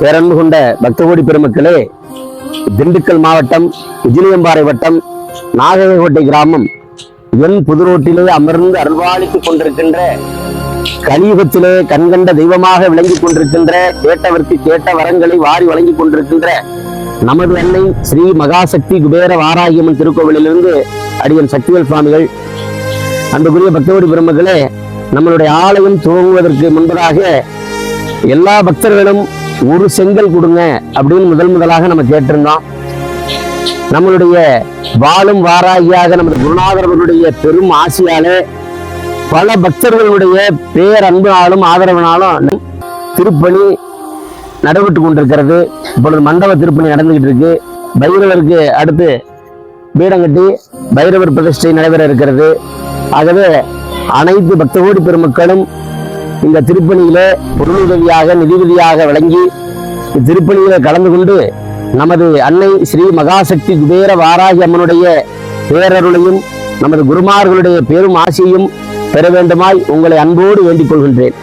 பேரன்பு கொண்ட பக்தகோடி பெருமக்களே திண்டுக்கல் மாவட்டம் உஜிலியம்பாறை வட்டம் நாககோட்டை கிராமம் என் புதுரோட்டிலே அமர்ந்து அருள்வாளித்துக் கொண்டிருக்கின்ற கலியுகத்திலே கண்கண்ட தெய்வமாக விளங்கிக் கொண்டிருக்கின்ற கேட்டவர்க்கு கேட்ட வரங்களை வாரி வழங்கிக் கொண்டிருக்கின்ற நமது அன்னை ஸ்ரீ மகாசக்தி குபேர வாராகியம்மன் திருக்கோவிலிலிருந்து அடியன் சக்திவேல் சுவாமிகள் அன்புக்குரிய பக்தோடி பெருமக்களே நம்மளுடைய ஆலயம் துவங்குவதற்கு முன்பதாக எல்லா பக்தர்களும் ஒரு செங்கல் கொடுங்க அப்படின்னு முதல் முதலாக நம்ம கேட்டிருந்தோம். நம்மளுடைய வாழும் வாராகியாக நமது குருநாதர்களுடைய பெரும் ஆசையாலே பல பக்தர்களுடைய பேரன்பினாலும் ஆதரவினாலும் திருப்பணி நடைபெற்று கொண்டிருக்கிறது. இப்பொழுது மண்டப திருப்பணி நடந்துகிட்டு இருக்கு. பைரவருக்கு அடுத்து பீடம் கட்டி பைரவர் பிரதிஷ்டை நடைபெற இருக்கிறது. ஆகவே அனைத்து பக்தகோடி பெருமக்களும் இந்த திருப்பணியிலே பொருளுதவியாக நிதியுதவியாக விளங்கி இத்திருப்பணியிலே கலந்து கொண்டு நமது அன்னை ஸ்ரீ மகாசக்தி குபேர வாராகி அம்மனுடைய பேரருளையும் நமது குருமார்களுடைய பெரும் ஆசையும் பெற வேண்டுமாய் உங்களை அன்போடு வேண்டிக் கொள்கின்றேன்.